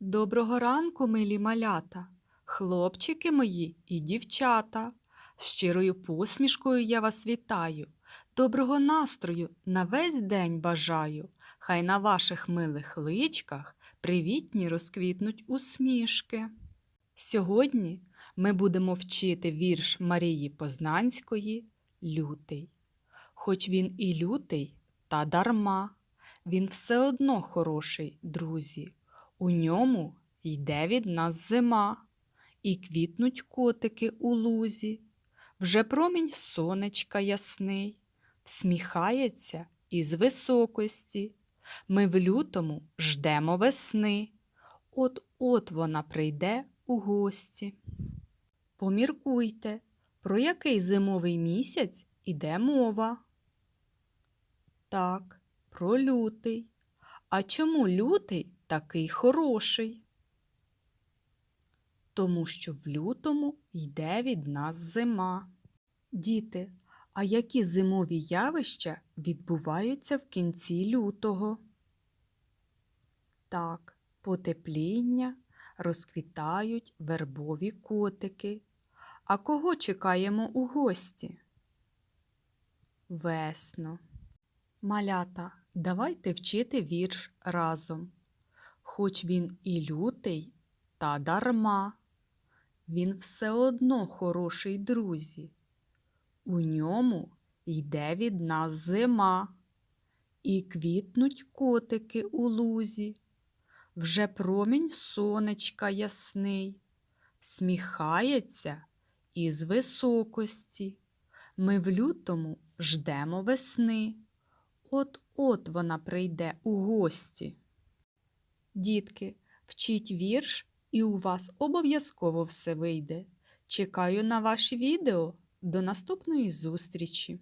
Доброго ранку, милі малята, хлопчики мої і дівчата. Щирою посмішкою я вас вітаю. Доброго настрою на весь день бажаю. Хай на ваших милих личках привітні розквітнуть усмішки. Сьогодні ми будемо вчити вірш Марії Познанської Лютий. Хоч він і лютий, та дарма, він все одно хороший, друзі. У ньому йде від нас зима, і квітнуть котики у лузі. Вже промінь сонечка ясний, всміхається із високості. Ми в лютому ждемо весни. От-от вона прийде у гості. Поміркуйте, про який зимовий місяць іде мова. Так, про лютий. А чому лютий такий хороший? Тому що в лютому йде від нас зима. Діти, а які зимові явища відбуваються в кінці лютого? Так, потепління, розквітають вербові котики. А кого чекаємо у гості? Весну. Малята, давайте вчити вірш разом. Хоч він і лютий, та дарма, він все одно хороший друзі. У ньому йде від нас зима, і квітнуть котики у лузі. Вже промінь сонечка ясний, сміхається із високості. Ми в лютому ждемо весни. От-от вона прийде у гості. Дітки, вчіть вірш, і у вас обов'язково все вийде. Чекаю на ваші відео. До наступної зустрічі!